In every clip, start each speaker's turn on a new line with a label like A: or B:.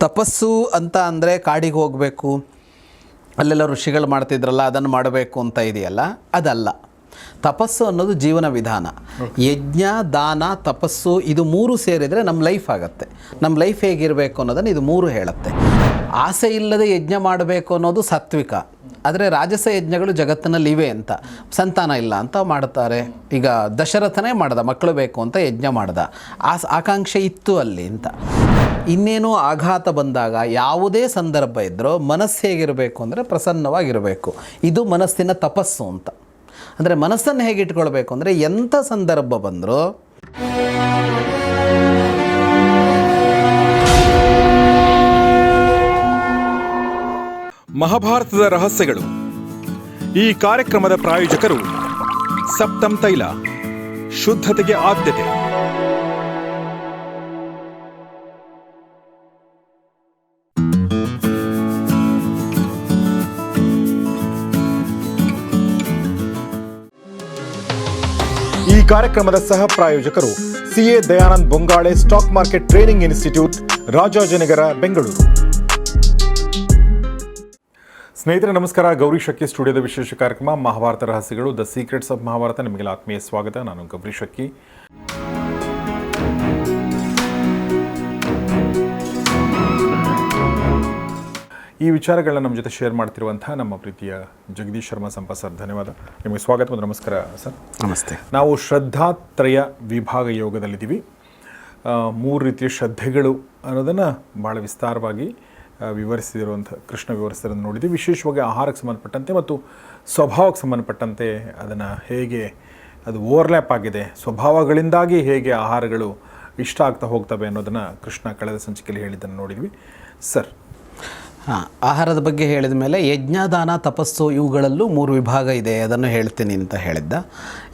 A: ತಪಸ್ಸು ಅಂತ ಅಂದರೆ ಕಾಡಿಗೆ ಹೋಗಬೇಕು ಅಲ್ಲೆಲ್ಲ ಋಷಿಗಳು ಮಾಡ್ತಿದ್ರಲ್ಲ ಅದನ್ನು ಮಾಡಬೇಕು ಅಂತ ಇದೆಯಲ್ಲ? ಅದಲ್ಲ. ತಪಸ್ಸು ಅನ್ನೋದು ಜೀವನ ವಿಧಾನ. ಯಜ್ಞ ದಾನ ತಪಸ್ಸು ಇದು ಮೂರು ಸೇರಿದರೆ ನಮ್ಮ ಲೈಫ್ ಆಗುತ್ತೆ. ನಮ್ಮ ಲೈಫ್ ಹೇಗಿರಬೇಕು ಅನ್ನೋದನ್ನು ಇದು ಮೂರು ಹೇಳುತ್ತೆ. ಆಸೆ ಇಲ್ಲದೆ ಯಜ್ಞ ಮಾಡಬೇಕು ಅನ್ನೋದು ಸಾತ್ವಿಕ. ಆದರೆ ರಾಜಸ ಯಜ್ಞಗಳು ಜಗತ್ತಿನಲ್ಲಿ ಇವೆ ಅಂತ. ಸಂತಾನ ಇಲ್ಲ ಅಂತ ಮಾಡ್ತಾರೆ. ಈಗ ದಶರಥನೇ ಮಾಡ್ದ ಮಕ್ಕಳು ಬೇಕು ಅಂತ ಯಜ್ಞ ಮಾಡ್ದ. ಆಸ್ ಆಕಾಂಕ್ಷೆ ಇತ್ತು ಅಲ್ಲಿ ಅಂತ. ಇನ್ನೇನೋ ಆಘಾತ ಬಂದಾಗ ಯಾವುದೇ ಸಂದರ್ಭ ಇದ್ದರೂ ಮನಸ್ಸು ಹೇಗಿರಬೇಕು ಅಂದರೆ ಪ್ರಸನ್ನವಾಗಿರಬೇಕು. ಇದು ಮನಸ್ಸಿನ ತಪಸ್ಸು ಅಂತ. ಅಂದರೆ ಮನಸ್ಸನ್ನು ಹೇಗೆ ಇಟ್ಕೊಳ್ಬೇಕು ಅಂದರೆ ಎಂಥ ಸಂದರ್ಭ ಬಂದರೂ
B: ಮಹಾಭಾರತದ ರಹಸ್ಯಗಳು. ಈ ಕಾರ್ಯಕ್ರಮದ ಪ್ರಾಯೋಜಕರು ಸಪ್ತಂ ತೈಲ, ಶುದ್ಧತೆಗೆ ಆದ್ಯತೆ. ಕಾರ್ಯಕ್ರಮದ ಸಹ ಪ್ರಾಯೋಜಕರು CA Dayanand Bongale stock market training institute, Rajajinagar, Bengaluru. ಸ್ನೇಹಿತರೆ, ನಮಸ್ಕಾರ. ಗೌರಿ ಶಕ್ಕಿ ಸ್ಟುಡಿಯೋದ ವಿಶೇಷ ಕಾರ್ಯಕ್ರಮ ಮಹಾಭಾರತ ರಹಸ್ಯಗಳು, ದ ಸೀಕ್ರೆಟ್ಸ್ ಆಫ್ ಮಹಾಭಾರತ. ನಿಮಗೆಲ್ಲ ಆತ್ಮೀಯ ಸ್ವಾಗತ. ನಾನು ಗೌರಿ ಶಕ್ಕಿ ಈ ವಿಚಾರಗಳನ್ನ ನಮ್ಮ ಜೊತೆ ಶೇರ್ ಮಾಡ್ತಿರುವಂತಹ ನಮ್ಮ ಪ್ರೀತಿಯ ಜಗದೀಶ್ ಶರ್ಮಾ ಸಂಪ ಸರ್ ಧನ್ಯವಾದ. ನಿಮಗೆ ಸ್ವಾಗತ ಮತ್ತು ನಮಸ್ಕಾರ ಸರ್.
A: ನಮಸ್ತೆ.
B: ನಾವು ಶ್ರದ್ಧಾತ್ರಯ ವಿಭಾಗ ಯೋಗದಲ್ಲಿದ್ದೀವಿ. ಮೂರು ರೀತಿಯ ಶ್ರದ್ಧೆಗಳು ಅನ್ನೋದನ್ನು ಭಾಳ ವಿಸ್ತಾರವಾಗಿ ವಿವರಿಸಿರುವಂಥ ಕೃಷ್ಣ ವಿವರಿಸಿರೋದನ್ನು ನೋಡಿದ್ವಿ ವಿಶೇಷವಾಗಿ ಆಹಾರಕ್ಕೆ ಸಂಬಂಧಪಟ್ಟಂತೆ ಮತ್ತು ಸ್ವಭಾವಕ್ಕೆ ಸಂಬಂಧಪಟ್ಟಂತೆ ಅದನ್ನು ಹೇಗೆ ಅದು ಓವರ್ಲ್ಯಾಪ್ ಆಗಿದೆ ಸ್ವಭಾವಗಳಿಂದಾಗಿ ಹೇಗೆ ಆಹಾರಗಳು ಇಷ್ಟ ಆಗ್ತಾ ಹೋಗ್ತವೆ ಅನ್ನೋದನ್ನು ಕೃಷ್ಣ ಕಳೆದ ಸಂಚಿಕೆಯಲ್ಲಿ ಹೇಳಿದ್ದನ್ನು ನೋಡಿದ್ವಿ ಸರ್
A: ಹಾಂ, ಆಹಾರದ ಬಗ್ಗೆ ಹೇಳಿದ ಮೇಲೆ ಯಜ್ಞದಾನ, ತಪಸ್ಸು ಇವುಗಳಲ್ಲೂ ಮೂರು ವಿಭಾಗ ಇದೆ. ಅದನ್ನು ಹೇಳ್ತೀನಿ ಅಂತ ಹೇಳಿದ್ದ.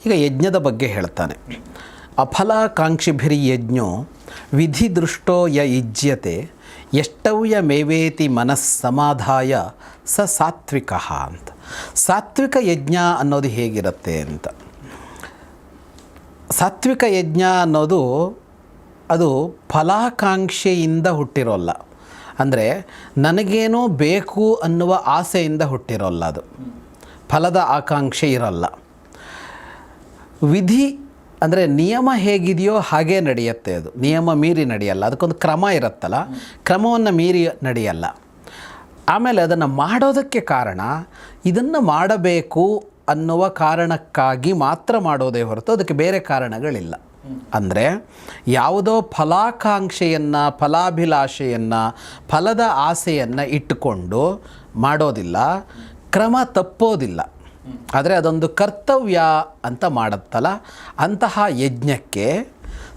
A: ಈಗ ಯಜ್ಞದ ಬಗ್ಗೆ ಹೇಳ್ತಾನೆ. ಅಫಲಾಕಾಂಕ್ಷಿಭಿರಿ ಯಜ್ಞೋ ವಿಧಿ ದೃಷ್ಟೋ ಯ ಯಜ್ಯತೆ ಎಷ್ಟವ್ಯ ಮೇವೇತಿ ಮನಸ್ಸಮಾಧಾಯ ಸ ಸಾತ್ವಿಕ ಅಂತ. ಸಾತ್ವಿಕ ಯಜ್ಞ ಅನ್ನೋದು ಹೇಗಿರುತ್ತೆ ಅಂತ. ಸಾತ್ವಿಕ ಯಜ್ಞ ಅನ್ನೋದು ಅದು ಫಲಾಕಾಂಕ್ಷೆಯಿಂದ ಹುಟ್ಟಿರೋಲ್ಲ. ಅಂದರೆ ನನಗೇನೋ ಬೇಕು ಅನ್ನುವ ಆಸೆಯಿಂದ ಹುಟ್ಟಿರೋಲ್ಲ ಅದು. ಫಲದ ಆಕಾಂಕ್ಷೆ ಇರಲ್ಲ. ವಿಧಿ ಅಂದರೆ ನಿಯಮ ಹೇಗಿದೆಯೋ ಹಾಗೇ ನಡೆಯುತ್ತೆ ಅದು. ನಿಯಮ ಮೀರಿ ನಡೆಯಲ್ಲ. ಅದಕ್ಕೊಂದು ಕ್ರಮ ಇರುತ್ತಲ್ಲ. ಕ್ರಮವನ್ನು ಮೀರಿ ನಡೆಯಲ್ಲ. ಆಮೇಲೆ ಅದನ್ನು ಮಾಡೋದಕ್ಕೆ ಕಾರಣ ಇದನ್ನು ಮಾಡಬೇಕು ಅನ್ನುವ ಕಾರಣಕ್ಕಾಗಿ ಮಾತ್ರ ಮಾಡೋದೇ ಹೊರತು ಅದಕ್ಕೆ ಬೇರೆ ಕಾರಣಗಳಿಲ್ಲ. ಅಂದರೆ ಯಾವುದೋ ಫಲಾಕಾಂಕ್ಷೆಯನ್ನು, ಫಲಾಭಿಲಾಷೆಯನ್ನು, ಫಲದ ಆಸೆಯನ್ನು ಇಟ್ಟುಕೊಂಡು ಮಾಡೋದಿಲ್ಲ, ಕ್ರಮ ತಪ್ಪೋದಿಲ್ಲ. ಆದರೆ ಅದೊಂದು ಕರ್ತವ್ಯ ಅಂತ ಮಾಡುತ್ತಲ್ಲ, ಅಂತಹ ಯಜ್ಞಕ್ಕೆ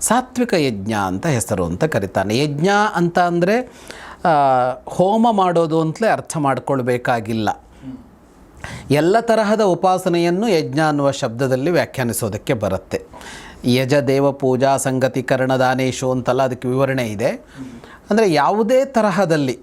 A: ಸಾತ್ವಿಕ ಯಜ್ಞ ಅಂತ ಹೆಸರು ಅಂತ ಕರೀತಾನೆ. ಯಜ್ಞ ಅಂತ ಅಂದರೆ ಹೋಮ ಮಾಡೋದು ಅಂತಲೇ ಅರ್ಥ ಮಾಡಿಕೊಳ್ಬೇಕಾಗಿಲ್ಲ. ಎಲ್ಲ ತರಹದ ಉಪಾಸನೆಯನ್ನು ಯಜ್ಞ ಅನ್ನುವ ಶಬ್ದದಲ್ಲಿ ವ್ಯಾಖ್ಯಾನಿಸೋದಕ್ಕೆ ಬರುತ್ತೆ. ಯಜ ದೇವ ಪೂಜಾ ಸಂಗತಿ ಕರ್ಣದಾನೇಶು ಅಂತೆಲ್ಲ ಅದಕ್ಕೆ ವಿವರಣೆ ಇದೆ. ಅಂದರೆ ಯಾವುದೇ ತರಹದಲ್ಲಿ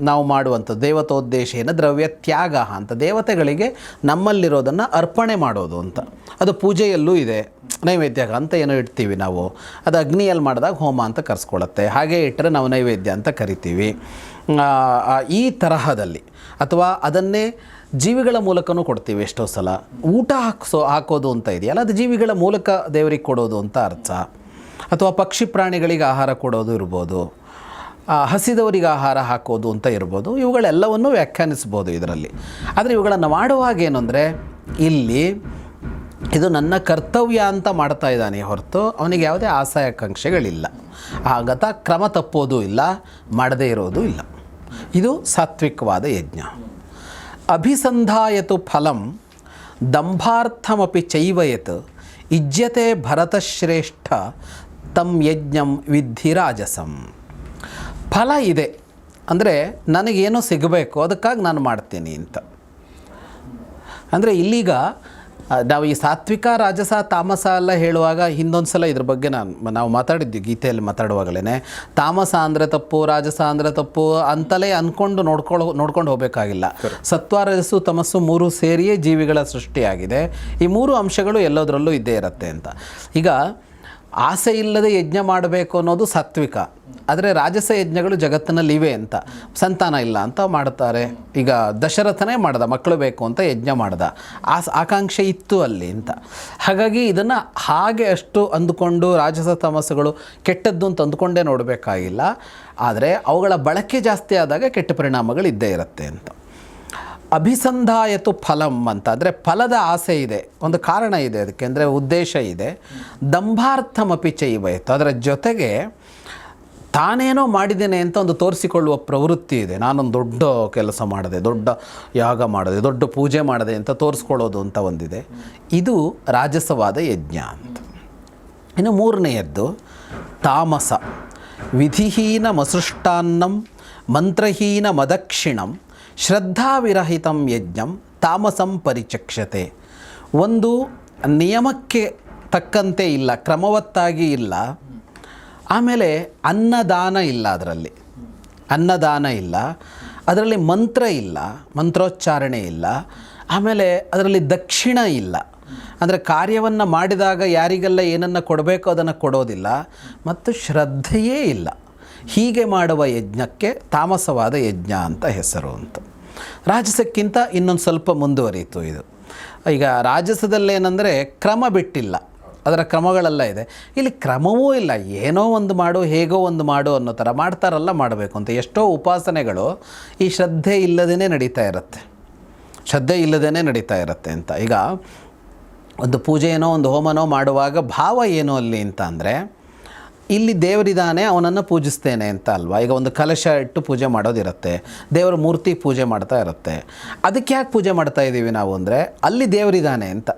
A: ನಾವು ಮಾಡುವಂಥದ್ದು, ದೇವತೋದ್ದೇಶೇನ ದ್ರವ್ಯ ತ್ಯಾಗ ಅಂತ, ದೇವತೆಗಳಿಗೆ ನಮ್ಮಲ್ಲಿರೋದನ್ನು ಅರ್ಪಣೆ ಮಾಡೋದು ಅಂತ. ಅದು ಪೂಜೆಯಲ್ಲೂ ಇದೆ ನೈವೇದ್ಯ ಅಂತ ಏನೋ ಇಡ್ತೀವಿ ನಾವು. ಅದು ಅಗ್ನಿಯಲ್ಲಿ ಮಾಡಿದಾಗ ಹೋಮ ಅಂತ ಕರೆಸ್ಕೊಳ್ಳುತ್ತೆ. ಹಾಗೆ ಇಟ್ಟರೆ ನಾವು ನೈವೇದ್ಯ ಅಂತ ಕರಿತೀವಿ. ಈ ತರಹದಲ್ಲಿ ಅಥವಾ ಅದನ್ನೇ ಜೀವಿಗಳ ಮೂಲಕನೂ ಕೊಡ್ತೀವಿ ಎಷ್ಟೋ ಸಲ. ಊಟ ಹಾಕ್ಸೋ, ಹಾಕೋದು ಅಂತ ಇದೆಯಲ್ಲ ಅದು ಜೀವಿಗಳ ಮೂಲಕ ದೇವರಿಗೆ ಕೊಡೋದು ಅಂತ ಅರ್ಥ. ಅಥವಾ ಪಕ್ಷಿ ಪ್ರಾಣಿಗಳಿಗೆ ಆಹಾರ ಕೊಡೋದು ಇರ್ಬೋದು. ಹಸಿದವರಿಗೆ ಆಹಾರ ಹಾಕೋದು ಅಂತ ಇರ್ಬೋದು. ಇವುಗಳೆಲ್ಲವನ್ನು ವ್ಯಾಖ್ಯಾನಿಸ್ಬೋದು ಇದರಲ್ಲಿ. ಆದರೆ ಇವುಗಳನ್ನು ಮಾಡುವಾಗ ಏನು ಅಂದರೆ ಇಲ್ಲಿ ಇದು ನನ್ನ ಕರ್ತವ್ಯ ಅಂತ ಮಾಡ್ತಾ ಇದ್ದಾನೆ ಹೊರತು ಅವನಿಗೆ ಯಾವುದೇ ಆಸಯಾಕಾಂಕ್ಷೆಗಳಿಲ್ಲ. ಆಗತ ಕ್ರಮ ತಪ್ಪೋದು ಇಲ್ಲ, ಮಾಡದೇ ಇರೋದು ಇಲ್ಲ. ಇದು ಸಾತ್ವಿಕವಾದ ಯಜ್ಞ. ಅಭಿಸಂಧಾಯತು ಫಲಂ ದಂಭಾರ್ಥಮಿ ಚೈವಯತ್ ಇಜ್ಯತೆ ಭರತಶ್ರೇಷ್ಠ ತಂ ಯಜ್ಞಂ ವಿದ್ಧಿ ರಾಜಸಂ ಫಲ ಇದೆ. ಅಂದರೆ ನನಗೇನೋ ಸಿಗಬೇಕು, ಅದಕ್ಕಾಗಿ ನಾನು ಮಾಡ್ತೀನಿ ಅಂತ. ಅಂದರೆ ಇಲ್ಲೀಗ ನಾವು ಈ ಸಾತ್ವಿಕ ರಾಜಸ ತಾಮಸ ಎಲ್ಲ ಹೇಳುವಾಗ ಹಿಂದೊಂದು ಸಲ ಇದ್ರ ಬಗ್ಗೆ ನಾನು ನಾವು ಮಾತಾಡಿದ್ವಿ ಗೀತೆಯಲ್ಲಿ ಮಾತಾಡುವಾಗಲೇ ತಾಮಸ ಅಂದರೆ ತಪ್ಪು ರಾಜಸ ಅಂದರೆ ತಪ್ಪು ಅಂತಲೇ ಅಂದ್ಕೊಂಡು ನೋಡ್ಕೊಳ್ಳೋ ನೋಡ್ಕೊಂಡು ಹೋಗಬೇಕಾಗಿಲ್ಲ. ಸತ್ವ ರಜಸ್ಸು ತಮಸ್ಸು ಮೂರು ಸೇರಿಯೇ ಜೀವಿಗಳ ಸೃಷ್ಟಿಯಾಗಿದೆ. ಈ ಮೂರು ಅಂಶಗಳು ಎಲ್ಲದರಲ್ಲೂ ಇದ್ದೇ ಇರುತ್ತೆ ಅಂತ. ಈಗ ಆಸೆ ಇಲ್ಲದೆ ಯಜ್ಞ ಮಾಡಬೇಕು ಅನ್ನೋದು ಸಾತ್ವಿಕ. ಆದರೆ ರಾಜಸ ಯಜ್ಞಗಳು ಜಗತ್ತಿನಲ್ಲಿ ಇವೆ ಅಂತ. ಸಂತಾನ ಇಲ್ಲ ಅಂತ ಮಾಡ್ತಾರೆ. ಈಗ ದಶರಥನೇ ಮಾಡ್ದ, ಮಕ್ಕಳು ಬೇಕು ಅಂತ ಯಜ್ಞ ಮಾಡ್ದ. ಆಸ್, ಆಕಾಂಕ್ಷೆ ಇತ್ತು ಅಲ್ಲಿ ಅಂತ. ಹಾಗಾಗಿ ಇದನ್ನು ಹಾಗೆ ಅಷ್ಟು ಅಂದುಕೊಂಡು ರಾಜಸ ತಮಸ್ಸುಗಳು ಕೆಟ್ಟದ್ದು ಅಂತ ಅಂದ್ಕೊಂಡೇ ನೋಡಬೇಕಾಗಿಲ್ಲ. ಆದರೆ ಅವುಗಳ ಬಳಕೆ ಜಾಸ್ತಿ ಆದಾಗ ಕೆಟ್ಟ ಪರಿಣಾಮಗಳು ಇದ್ದೇ ಇರುತ್ತೆ ಅಂತ. ಅಭಿಸಂಧಾಯತು ಫಲಂ ಅಂತ ಅಂದರೆ ಫಲದ ಆಸೆ ಇದೆ, ಒಂದು ಕಾರಣ ಇದೆ ಅದಕ್ಕೆ, ಅಂದರೆ ಉದ್ದೇಶ ಇದೆ. ದಂಭಾರ್ಥಮಪಿ ಚೈವಯಿತು, ಅದರ ಜೊತೆಗೆ ತಾನೇನೋ ಮಾಡಿದ್ದೇನೆ ಅಂತ ಒಂದು ತೋರಿಸಿಕೊಳ್ಳುವ ಪ್ರವೃತ್ತಿ ಇದೆ. ನಾನೊಂದು ದೊಡ್ಡ ಕೆಲಸ ಮಾಡಿದೆ, ದೊಡ್ಡ ಯಾಗ ಮಾಡಿದೆ, ದೊಡ್ಡ ಪೂಜೆ ಮಾಡಿದೆ ಅಂತ ತೋರಿಸ್ಕೊಳ್ಳೋದು ಅಂತ ಒಂದಿದೆ. ಇದು ರಾಜಸವಾದ ಯಜ್ಞ ಅಂತ. ಇನ್ನು ಮೂರನೆಯದ್ದು, ತಾಮಸ. ವಿಧಿಹೀನ ಮಸೃಷ್ಟಾನ್ನಂ ಮಂತ್ರಹೀನ ಮದಕ್ಷಿಣಂ ಶ್ರದ್ಧಾವಿರಹಿತಂ ಯಜ್ಞಂ ತಾಮಸಂ ಪರಿಚಕ್ಷತೆ ಒಂದು ನಿಯಮಕ್ಕೆ ತಕ್ಕಂತೆ ಇಲ್ಲ, ಕ್ರಮವತ್ತಾಗಿ ಇಲ್ಲ. ಆಮೇಲೆ ಅನ್ನದಾನ ಇಲ್ಲ ಅದರಲ್ಲಿ. ಅನ್ನದಾನ ಇಲ್ಲ. ಅದರಲ್ಲಿ ಮಂತ್ರ ಇಲ್ಲ, ಮಂತ್ರೋಚ್ಚಾರಣೆ ಇಲ್ಲ. ಆಮೇಲೆ ಅದರಲ್ಲಿ ದಕ್ಷಿಣ ಇಲ್ಲ. ಅಂದರೆ ಕಾರ್ಯವನ್ನು ಮಾಡಿದಾಗ ಯಾರಿಗೆಲ್ಲ ಏನನ್ನು ಕೊಡಬೇಕೋ ಅದನ್ನು ಕೊಡೋದಿಲ್ಲ. ಮತ್ತು ಶ್ರದ್ಧೆಯೇ ಇಲ್ಲ. ಹೀಗೆ ಮಾಡುವ ಯಜ್ಞಕ್ಕೆ ತಾಮಸವಾದ ಯಜ್ಞ ಅಂತ ಹೆಸರು ಅಂತ. ರಾಜಸಕ್ಕಿಂತ ಇನ್ನೊಂದು ಸ್ವಲ್ಪ ಮುಂದುವರಿಯಿತು ಇದು. ಈಗ ರಾಜಸದಲ್ಲೇನೆಂದರೆ ಕ್ರಮ ಬಿಟ್ಟಿಲ್ಲ. ಅದರ ಕ್ರಮಗಳೆಲ್ಲ ಇದೆ. ಇಲ್ಲಿ ಕ್ರಮವೂ ಇಲ್ಲ. ಏನೋ ಒಂದು ಮಾಡು, ಹೇಗೋ ಒಂದು ಮಾಡು ಅನ್ನೋ ಥರ ಮಾಡ್ತಾರಲ್ಲ ಮಾಡಬೇಕು ಅಂತ. ಎಷ್ಟೋ ಉಪಾಸನೆಗಳು ಈ ಶ್ರದ್ಧೆ ಇಲ್ಲದೇ ನಡೀತಾ ಇರುತ್ತೆ. ಶ್ರದ್ಧೆ ಇಲ್ಲದೇ ನಡೀತಾ ಇರುತ್ತೆ ಅಂತ. ಈಗ ಒಂದು ಪೂಜೆನೋ, ಒಂದು ಹೋಮನೋ ಮಾಡುವಾಗ ಭಾವ ಏನು ಅಲ್ಲಿ ಅಂತ ಅಂದರೆ ಇಲ್ಲಿ ದೇವರಿದ್ದಾನೆ, ಅವನನ್ನು ಪೂಜಿಸ್ತೇನೆ ಅಂತ ಅಲ್ವಾ? ಈಗ ಒಂದು ಕಲಶ ಇಟ್ಟು ಪೂಜೆ ಮಾಡೋದಿರುತ್ತೆ, ದೇವರ ಮೂರ್ತಿ ಪೂಜೆ ಮಾಡ್ತಾ ಇರುತ್ತೆ. ಅದಕ್ಕೆ ಯಾಕೆ ಪೂಜೆ ಮಾಡ್ತಾ ಇದ್ದೀವಿ ನಾವು ಅಂದರೆ, ಅಲ್ಲಿ ದೇವರಿದ್ದಾನೆ ಅಂತ.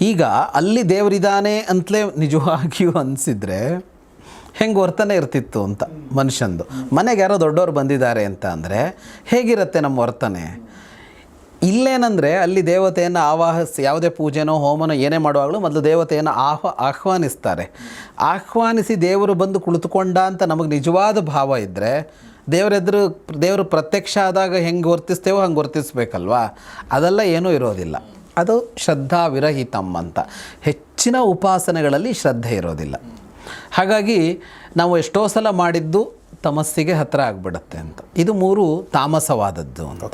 A: ಈಗ ಅಲ್ಲಿ ದೇವರಿದ್ದಾನೆ ಅಂತಲೇ ನಿಜವಾಗಿಯೂ ಅನಿಸಿದರೆ, ಹೆಂಗೆ ವರ್ತನೆ ಇರ್ತಿತ್ತು ಅಂತ ಮನುಷ್ಯಂದು. ಮನೆಗೆ ಯಾರೋ ದೊಡ್ಡವರು ಬಂದಿದ್ದಾರೆ ಅಂತ ಅಂದರೆ, ಹೇಗಿರುತ್ತೆ ನಮ್ಮ ವರ್ತನೆ? ಇಲ್ಲೇನಂದರೆ ಅಲ್ಲಿ ದೇವತೆಯನ್ನು ಆವಾಹಿಸಿ, ಯಾವುದೇ ಪೂಜೆನೋ ಹೋಮನೋ ಏನೇ ಮಾಡುವಾಗಲೂ ಮೊದಲು ದೇವತೆಯನ್ನು ಆಹ್ವ, ಆಹ್ವಾನಿಸ್ತಾರೆ. ಆಹ್ವಾನಿಸಿ ದೇವರು ಬಂದು ಕುಳಿತುಕೊಂಡ ಅಂತ ನಮಗೆ ನಿಜವಾದ ಭಾವ ಇದ್ದರೆ ದೇವರೆದುರು, ದೇವರು ಪ್ರತ್ಯಕ್ಷ ಆದಾಗ ಹೆಂಗೆ ವರ್ತಿಸ್ತೇವೋ ಹಂಗೆ ವರ್ತಿಸ್ಬೇಕಲ್ವಾ? ಅದೆಲ್ಲ ಏನೂ ಇರೋದಿಲ್ಲ. ಅದು ಶ್ರದ್ಧಾ ವಿರಹಿತಂ ಅಂತ. ಹೆಚ್ಚಿನ ಉಪಾಸನೆಗಳಲ್ಲಿ ಶ್ರದ್ಧೆ ಇರೋದಿಲ್ಲ. ಹಾಗಾಗಿ ನಾವು ಎಷ್ಟೋ ಸಲ ಮಾಡಿದ್ದು ತಮಸ್ಸಿಗೆ ಹತ್ತಿರ ಆಗಿಬಿಡುತ್ತೆ ಅಂತ. ಇದು ಮೂರು ತಾಮಸವಾದದ್ದು ಅಂತ.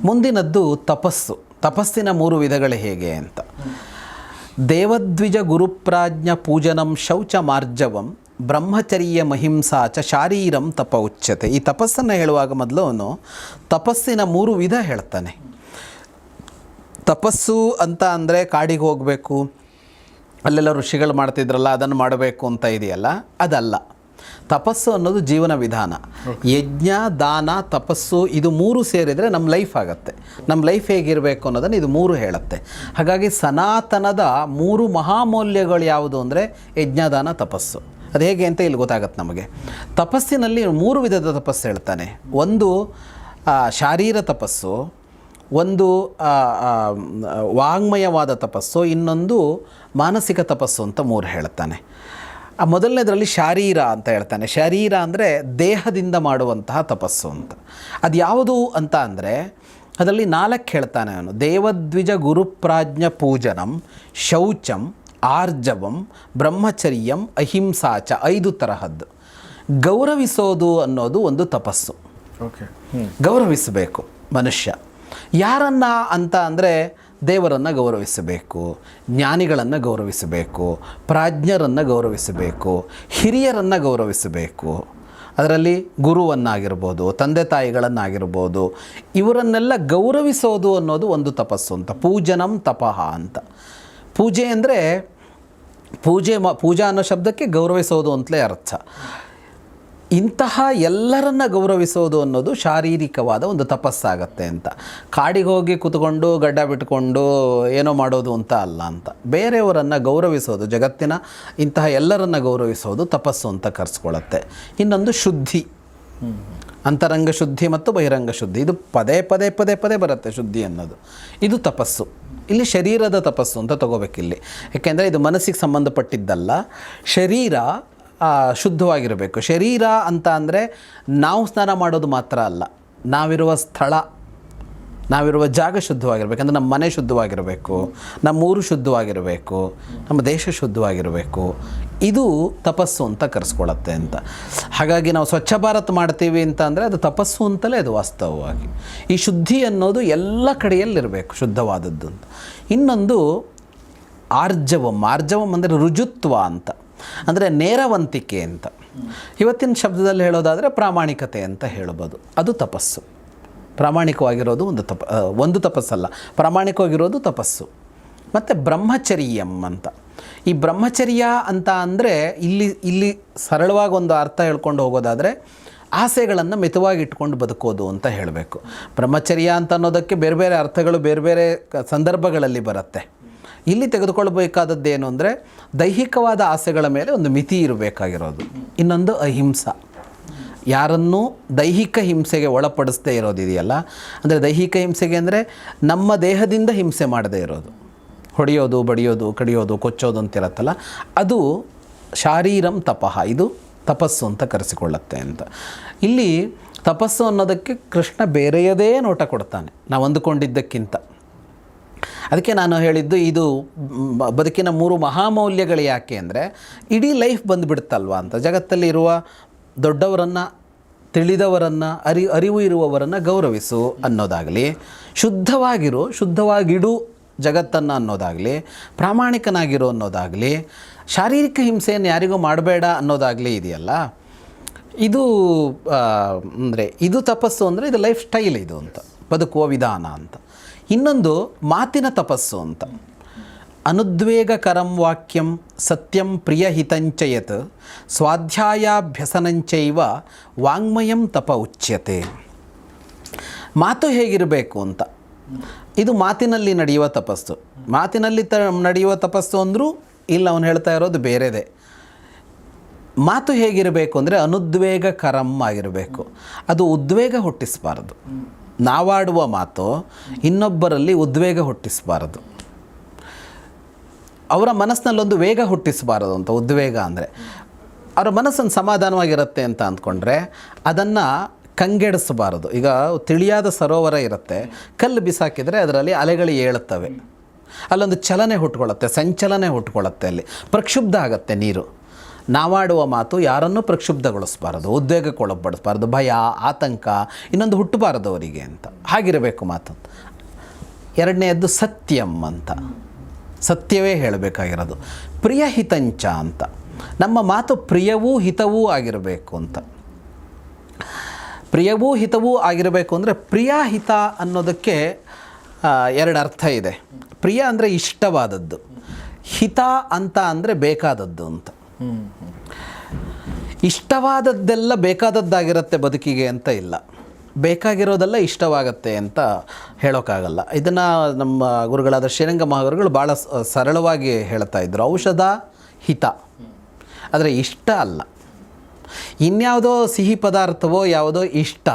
A: ಮುಂದಿನದ್ದು ತಪಸ್ಸು. ತಪಸ್ಸಿನ ಮೂರು ವಿಧಗಳು ಹೇಗೆ ಅಂತ. ದೇವದ್ವಿಜ ಗುರುಪ್ರಾಜ್ಞ ಪೂಜನಂ ಶೌಚ ಮಾರ್ಜವಂ ಬ್ರಹ್ಮಚರ್ಯ ಚ ಶಾರೀರಂ ತಪ ಉಚ್ಯತೆ. ಈ ತಪಸ್ಸನ್ನು ಹೇಳುವಾಗ ಮೊದಲು ಅವನು ತಪಸ್ಸಿನ ಮೂರು ವಿಧ ಹೇಳ್ತಾನೆ. ತಪಸ್ಸು ಅಂತ ಅಂದರೆ ಕಾಡಿಗೆ ಹೋಗಬೇಕು, ಅಲ್ಲೆಲ್ಲ ಋಷಿಗಳು ಮಾಡ್ತಿದ್ರಲ್ಲ, ಅದನ್ನು ಮಾಡಬೇಕು ಅಂತ ಇದೆಯಲ್ಲ? ಅದಲ್ಲ. ತಪಸ್ಸು ಅನ್ನೋದು ಜೀವನ ವಿಧಾನ. ಯಜ್ಞ ದಾನ ತಪಸ್ಸು ಇದು ಮೂರು ಸೇರಿದರೆ ನಮ್ಮ ಲೈಫ್ ಆಗುತ್ತೆ. ನಮ್ಮ ಲೈಫ್ ಹೇಗಿರಬೇಕು ಅನ್ನೋದನ್ನು ಇದು ಮೂರು ಹೇಳುತ್ತೆ. ಹಾಗಾಗಿ ಸನಾತನದ ಮೂರು ಮಹಾಮೌಲ್ಯಗಳು ಯಾವುದು ಅಂದರೆ ಯಜ್ಞದಾನ ತಪಸ್ಸು. ಅದು ಹೇಗೆ ಅಂತ ಇಲ್ಲಿ ಗೊತ್ತಾಗತ್ತೆ ನಮಗೆ. ತಪಸ್ಸಿನಲ್ಲಿ ಮೂರು ವಿಧದ ತಪಸ್ಸು ಹೇಳ್ತಾನೆ. ಒಂದು ಶಾರೀರ ತಪಸ್ಸು ಒಂದು ವಾಂಗ್ಮಯವಾದ ತಪಸ್ಸು ಇನ್ನೊಂದು ಮಾನಸಿಕ ತಪಸ್ಸು ಅಂತ ಮೂರು ಹೇಳ್ತಾನೆ. ಆ ಮೊದಲನೇದರಲ್ಲಿ ಶಾರೀರ ಅಂತ ಹೇಳ್ತಾನೆ. ಶರೀರ ಅಂದರೆ ದೇಹದಿಂದ ಮಾಡುವಂತಹ ತಪಸ್ಸು ಅಂತ. ಅದು ಯಾವುದು ಅಂತ ಅಂದರೆ ಅದರಲ್ಲಿ ನಾಲ್ಕು ಹೇಳ್ತಾನೆ ಅವನು. ದೇವದ್ವಿಜ ಗುರುಪ್ರಾಜ್ಞ ಪೂಜನಂ ಶೌಚಂ ಆರ್ಜವಂ ಬ್ರಹ್ಮಚರ್ಯಂ ಅಹಿಂಸಾಚ ಐದು ತರಹದ್ದು. ಗೌರವಿಸೋದು ಅನ್ನೋದು ಒಂದು ತಪಸ್ಸು.
B: ಓಕೆ
A: ಗೌರವಿಸಬೇಕು ಮನುಷ್ಯ. ಯಾರನ್ನ ಅಂತ ಅಂದರೆ ದೇವರನ್ನು ಗೌರವಿಸಬೇಕು, ಜ್ಞಾನಿಗಳನ್ನು ಗೌರವಿಸಬೇಕು, ಪ್ರಾಜ್ಞರನ್ನು ಗೌರವಿಸಬೇಕು, ಹಿರಿಯರನ್ನು ಗೌರವಿಸಬೇಕು. ಅದರಲ್ಲಿ ಗುರುವನ್ನಾಗಿರ್ಬೋದು, ತಂದೆ ತಾಯಿಗಳನ್ನಾಗಿರ್ಬೋದು, ಇವರನ್ನೆಲ್ಲ ಗೌರವಿಸೋದು ಅನ್ನೋದು ಒಂದು ತಪಸ್ಸು ಅಂತ. ಪೂಜನಂ ತಪಃ ಅಂತ. ಪೂಜೆ ಅಂದರೆ ಪೂಜೆ ಮ, ಪೂಜಾ ಅನ್ನೋ ಶಬ್ದಕ್ಕೆ ಗೌರವಿಸೋದು ಅಂತಲೇ ಅರ್ಥ. ಇಂತಹ ಎಲ್ಲರನ್ನ ಗೌರವಿಸೋದು ಅನ್ನೋದು ಶಾರೀರಿಕವಾದ ಒಂದು ತಪಸ್ಸಾಗತ್ತೆ ಅಂತ. ಕಾಡಿಗೆ ಹೋಗಿ ಕೂತ್ಕೊಂಡು, ಗಡ್ಡ ಬಿಟ್ಕೊಂಡು, ಏನೋ ಮಾಡೋದು ಅಂತ ಅಲ್ಲ ಅಂತ. ಬೇರೆಯವರನ್ನು ಗೌರವಿಸೋದು, ಜಗತ್ತಿನ ಇಂತಹ ಎಲ್ಲರನ್ನ ಗೌರವಿಸೋದು ತಪಸ್ಸು ಅಂತ ಕರೆಸ್ಕೊಳ್ಳುತ್ತೆ ಇನ್ನೊಂದು ಶುದ್ಧಿ. ಅಂತರಂಗ ಶುದ್ಧಿ ಮತ್ತು ಬಹಿರಂಗ ಶುದ್ಧಿ. ಇದು ಪದೇ ಪದೇ ಪದೇ ಪದೇ ಬರುತ್ತೆ ಶುದ್ಧಿ ಅನ್ನೋದು. ಇದು ತಪಸ್ಸು. ಇಲ್ಲಿ ಶರೀರದ ತಪಸ್ಸು ಅಂತ ತಗೋಬೇಕಿಲ್ಲಿ. ಯಾಕೆಂದರೆ ಇದು ಮನಸ್ಸಿಗೆ ಸಂಬಂಧಪಟ್ಟಿದ್ದಲ್ಲ. ಶರೀರ ಶುದ್ಧವಾಗಿರಬೇಕು. ಶರೀರ ಅಂತ ಅಂದರೆ ನಾವು ಸ್ನಾನ ಮಾಡೋದು ಮಾತ್ರ ಅಲ್ಲ. ನಾವಿರುವ ಸ್ಥಳ, ನಾವಿರುವ ಜಾಗ ಶುದ್ಧವಾಗಿರಬೇಕು. ಅಂದರೆ ನಮ್ಮ ಮನೆ ಶುದ್ಧವಾಗಿರಬೇಕು, ನಮ್ಮ ಊರು ಶುದ್ಧವಾಗಿರಬೇಕು, ನಮ್ಮ ದೇಶ ಶುದ್ಧವಾಗಿರಬೇಕು. ಇದು ತಪಸ್ಸು ಅಂತ ಕರೆಸ್ಕೊಳತ್ತೆ ಅಂತ. ಹಾಗಾಗಿ ನಾವು ಸ್ವಚ್ಛ ಭಾರತ್ ಮಾಡ್ತೀವಿ ಅಂತ ಅಂದರೆ ಅದು ತಪಸ್ಸು ಅಂತಲೇ ಅದು ವಾಸ್ತವವಾಗಿ. ಈ ಶುದ್ಧಿ ಅನ್ನೋದು ಎಲ್ಲ ಕಡೆಯಲ್ಲಿರಬೇಕು, ಶುದ್ಧವಾದದ್ದು ಅಂತ. ಇನ್ನೊಂದು ಆರ್ಜವಂ. ಆರ್ಜವಂ ಅಂದರೆ ರುಜುತ್ವ ಅಂತ. ಅಂದರೆ ನೇರವಂತಿಕೆ ಅಂತ. ಇವತ್ತಿನ ಶಬ್ದದಲ್ಲಿ ಹೇಳೋದಾದರೆ ಪ್ರಾಮಾಣಿಕತೆ ಅಂತ ಹೇಳ್ಬೋದು. ಅದು ತಪಸ್ಸು. ಪ್ರಾಮಾಣಿಕವಾಗಿರೋದು ಒಂದು ತಪ ಒಂದು ತಪಸ್ಸಲ್ಲ. ಪ್ರಾಮಾಣಿಕವಾಗಿರೋದು ತಪಸ್ಸು. ಮತ್ತು ಬ್ರಹ್ಮಚರ್ಯಂ ಅಂತ. ಈ ಬ್ರಹ್ಮಚರ್ಯ ಅಂತ ಅಂದರೆ ಇಲ್ಲಿ ಇಲ್ಲಿ ಸರಳವಾಗಿ ಒಂದು ಅರ್ಥ ಹೇಳ್ಕೊಂಡು ಹೋಗೋದಾದರೆ ಆಸೆಗಳನ್ನು ಮಿತವಾಗಿ ಇಟ್ಕೊಂಡು ಬದುಕೋದು ಅಂತ ಹೇಳಬೇಕು. ಬ್ರಹ್ಮಚರ್ಯ ಅಂತ ಅನ್ನೋದಕ್ಕೆ ಬೇರೆ ಬೇರೆ ಅರ್ಥಗಳು ಬೇರೆ ಬೇರೆ ಸಂದರ್ಭಗಳಲ್ಲಿ ಬರುತ್ತೆ. ಇಲ್ಲಿ ತೆಗೆದುಕೊಳ್ಳಬೇಕಾದದ್ದೇನು ಅಂದರೆ ದೈಹಿಕವಾದ ಆಸೆಗಳ ಮೇಲೆ ಒಂದು ಮಿತಿ ಇರಬೇಕಾಗಿರೋದು. ಇನ್ನೊಂದು ಅಹಿಂಸ. ಯಾರನ್ನೂ ದೈಹಿಕ ಹಿಂಸೆಗೆ ಒಳಪಡಿಸದೇ ಇರೋದಿದೆಯಲ್ಲ ಅಂದರೆ ದೈಹಿಕ ಹಿಂಸೆಗೆ ಅಂದರೆ ನಮ್ಮ ದೇಹದಿಂದ ಹಿಂಸೆ ಮಾಡದೇ ಇರೋದು. ಹೊಡೆಯೋದು, ಬಡಿಯೋದು, ಕಡಿಯೋದು, ಕೊಚ್ಚೋದು ಅಂತಿರತ್ತಲ್ಲ? ಅದು ಶಾರೀರಂ ತಪಃ. ಇದು ತಪಸ್ಸು ಅಂತ ಕರೆಸಿಕೊಳ್ಳುತ್ತೆ ಅಂತ. ಇಲ್ಲಿ ತಪಸ್ಸು ಅನ್ನೋದಕ್ಕೆ ಕೃಷ್ಣ ಬೇರೆಯದೇ ನೋಟ ಕೊಡ್ತಾನೆ. ನಾವು ಅಂದುಕೊಂಡಿದ್ದಕ್ಕಿಂತ. ಅದಕ್ಕೆ ನಾನು ಹೇಳಿದ್ದು ಇದು ಬದುಕಿನ ಮೂರು ಮಹಾಮೌಲ್ಯಗಳು ಯಾಕೆ ಅಂದರೆ ಇಡೀ ಲೈಫ್ ಬಂದುಬಿಡುತ್ತಲ್ವ ಅಂತ. ಜಗತ್ತಲ್ಲಿ ಇರುವ ದೊಡ್ಡವರನ್ನು, ತಿಳಿದವರನ್ನು, ಅರಿ, ಅರಿವು ಇರುವವರನ್ನು ಗೌರವಿಸು ಅನ್ನೋದಾಗಲಿ, ಶುದ್ಧವಾಗಿರು, ಶುದ್ಧವಾಗಿಡು ಜಗತ್ತನ್ನು ಅನ್ನೋದಾಗಲಿ, ಪ್ರಾಮಾಣಿಕನಾಗಿರು ಅನ್ನೋದಾಗಲಿ, ಶಾರೀರಿಕ ಹಿಂಸೆಯನ್ನು ಯಾರಿಗೂ ಮಾಡಬೇಡ ಅನ್ನೋದಾಗಲಿ ಇದೆಯಲ್ಲ. ಇದು ಅಂದರೆ ಇದು ತಪಸ್ಸು ಅಂದರೆ ಇದು ಲೈಫ್ ಸ್ಟೈಲ್ ಇದು ಅಂತ, ಬದುಕುವ ವಿಧಾನ ಅಂತ. ಇನ್ನೊಂದು ಮಾತಿನ ತಪಸ್ಸು ಅಂತ. ಅನುದ್ವೇಗಕರಂ ವಾಕ್ಯಂ ಸತ್ಯಂ ಪ್ರಿಯಹಿತಂಚಯತ್ ಸ್ವಾಧ್ಯಾಯಾಭ್ಯಸನಂಚೈವ ವಾಂಗ್ಮಯಂ ತಪ ಉಚ್ಯತೆ. ಮಾತು ಹೇಗಿರಬೇಕು ಅಂತ. ಇದು ಮಾತಿನಲ್ಲಿ ನಡೆಯುವ ತಪಸ್ಸು. ಮಾತಿನಲ್ಲಿ ತ ನಡೆಯುವ ತಪಸ್ಸು ಅಂದರೂ ಇಲ್ಲ, ಅವನು ಹೇಳ್ತಾ ಇರೋದು ಬೇರೆದೇ. ಮಾತು ಹೇಗಿರಬೇಕು ಅಂದರೆ ಅನುದ್ವೇಗಕರಂ ಆಗಿರಬೇಕು. ಅದು ಉದ್ವೇಗ ಹುಟ್ಟಿಸಬಾರದು. ನಾವಾಡುವ ಮಾತು ಇನ್ನೊಬ್ಬರಲ್ಲಿ ಉದ್ವೇಗ ಹುಟ್ಟಿಸಬಾರದು. ಅವರ ಮನಸ್ಸಿನಲ್ಲೊಂದು ವೇಗ ಹುಟ್ಟಿಸಬಾರದು ಅಂತ ಉದ್ವೇಗ ಅಂದರೆ. ಅವರ ಮನಸ್ಸನ್ನು ಸಮಾಧಾನವಾಗಿರುತ್ತೆ ಅಂತ ಅಂದ್ಕೊಂಡ್ರೆ ಅದನ್ನು ಕಂಗೆಡಿಸಬಾರದು. ಈಗ ತಿಳಿಯಾದ ಸರೋವರ ಇರುತ್ತೆ. ಕಲ್ಲು ಬಿಸಾಕಿದರೆ ಅದರಲ್ಲಿ ಅಲೆಗಳು ಏಳುತ್ತವೆ. ಅಲ್ಲೊಂದು ಚಲನೆ ಹುಟ್ಕೊಳ್ಳುತ್ತೆ, ಸಂಚಲನೆ ಹುಟ್ಕೊಳ್ಳುತ್ತೆ ಅಲ್ಲಿ. ಪ್ರಕ್ಷುಬ್ಧ ಆಗುತ್ತೆ ನೀರು. ನಾವಾಡುವ ಮಾತು ಯಾರನ್ನೂ ಪ್ರಕ್ಷುಬ್ಧಗೊಳಿಸಬಾರದು, ಉದ್ವೇಗಕ್ಕೊಳಪಡಿಸಬಾರದು, ಭಯ, ಆತಂಕ, ಇನ್ನೊಂದು ಹುಟ್ಟಬಾರದು ಅವರಿಗೆ ಅಂತ. ಹಾಗಿರಬೇಕು ಮಾತು. ಎರಡನೆಯದ್ದು ಸತ್ಯಂ ಅಂತ. ಸತ್ಯವೇ ಹೇಳಬೇಕಾಗಿರೋದು. ಪ್ರಿಯ ಹಿತಂಚ ಅಂತ. ನಮ್ಮ ಮಾತು ಪ್ರಿಯವೂ ಹಿತವೂ ಆಗಿರಬೇಕು ಅಂತ. ಪ್ರಿಯವೂ ಹಿತವೂ ಆಗಿರಬೇಕು ಅಂದರೆ ಪ್ರಿಯ ಹಿತ ಅನ್ನೋದಕ್ಕೆ ಎರಡು ಅರ್ಥ ಇದೆ. ಪ್ರಿಯ ಅಂದರೆ ಇಷ್ಟವಾದದ್ದು. ಹಿತ ಅಂತ ಅಂದರೆ ಬೇಕಾದದ್ದು ಅಂತ. ಇಷ್ಟವಾದದ್ದೆಲ್ಲ ಬೇಕಾದದ್ದಾಗಿರುತ್ತೆ ಬದುಕಿಗೆ ಅಂತ ಇಲ್ಲ. ಬೇಕಾಗಿರೋದೆಲ್ಲ ಇಷ್ಟವಾಗತ್ತೆ ಅಂತ ಹೇಳೋಕ್ಕಾಗಲ್ಲ. ಇದನ್ನು ನಮ್ಮ ಗುರುಗಳಾದ ಶ್ರೀರಂಗ ಮಹಾಗುರುಗಳು ಭಾಳ ಸರಳವಾಗಿ ಹೇಳ್ತಾ ಇದ್ದರು ಔಷಧ, ಹಿತ. ಆದರೆ ಇಷ್ಟ ಅಲ್ಲ. ಇನ್ಯಾವುದೋ ಸಿಹಿ ಪದಾರ್ಥವೋ ಯಾವುದೋ ಇಷ್ಟ.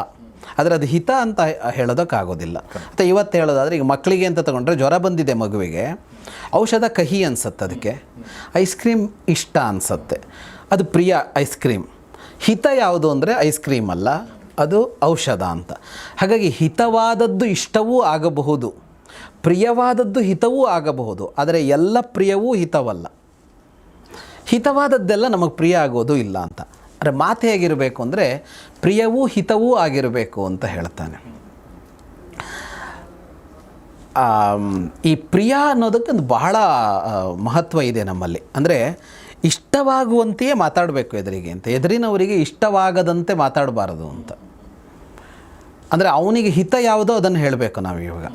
A: ಆದರೆ ಅದು ಹಿತ ಅಂತ ಹೇಳೋದಕ್ಕಾಗೋದಿಲ್ಲ. ಮತ್ತು ಇವತ್ತು ಹೇಳೋದಾದರೆ ಈಗ ಮಕ್ಕಳಿಗೆ ಅಂತ ತಗೊಂಡ್ರೆ ಜ್ವರ ಬಂದಿದೆ ಮಗುವಿಗೆ. ಔಷಧ ಕಹಿ ಅನ್ಸುತ್ತೆ ಅದಕ್ಕೆ. ಐಸ್ ಕ್ರೀಮ್ ಇಷ್ಟ ಅನಿಸುತ್ತೆ. ಅದು ಪ್ರಿಯ ಐಸ್ ಕ್ರೀಮ್. ಹಿತ ಯಾವುದು ಅಂದರೆ ಐಸ್ ಕ್ರೀಮ್ ಅಲ್ಲ, ಅದು ಔಷಧ ಅಂತ. ಹಾಗಾಗಿ ಹಿತವಾದದ್ದು ಇಷ್ಟವೂ ಆಗಬಹುದು. ಪ್ರಿಯವಾದದ್ದು ಹಿತವೂ ಆಗಬಹುದು. ಆದರೆ ಎಲ್ಲ ಪ್ರಿಯವೂ ಹಿತವಲ್ಲ. ಹಿತವಾದದ್ದೆಲ್ಲ ನಮಗೆ ಪ್ರಿಯ ಆಗೋದು ಇಲ್ಲ ಅಂತ. ಆದರೆ ಮಾತು ಹೇಗಿರಬೇಕು ಅಂದರೆ ಪ್ರಿಯವೂ ಹಿತವೂ ಆಗಿರಬೇಕು ಅಂತ ಹೇಳ್ತಾನೆ. ಈ ಪ್ರಿಯ ಅನ್ನೋದಕ್ಕೆ ಒಂದು ಬಹಳ ಮಹತ್ವ ಇದೆ ನಮ್ಮಲ್ಲಿ. ಅಂದರೆ ಇಷ್ಟವಾಗುವಂತೆಯೇ ಮಾತಾಡಬೇಕು ಎದುರಿಗೆ ಅಂತ. ಎದುರಿನವರಿಗೆ ಇಷ್ಟವಾಗದಂತೆ ಮಾತಾಡಬಾರದು ಅಂತ. ಅಂದರೆ ಅವನಿಗೆ ಹಿತ ಯಾವುದೋ ಅದನ್ನು ಹೇಳಬೇಕು ನಾವು ಇವಾಗ.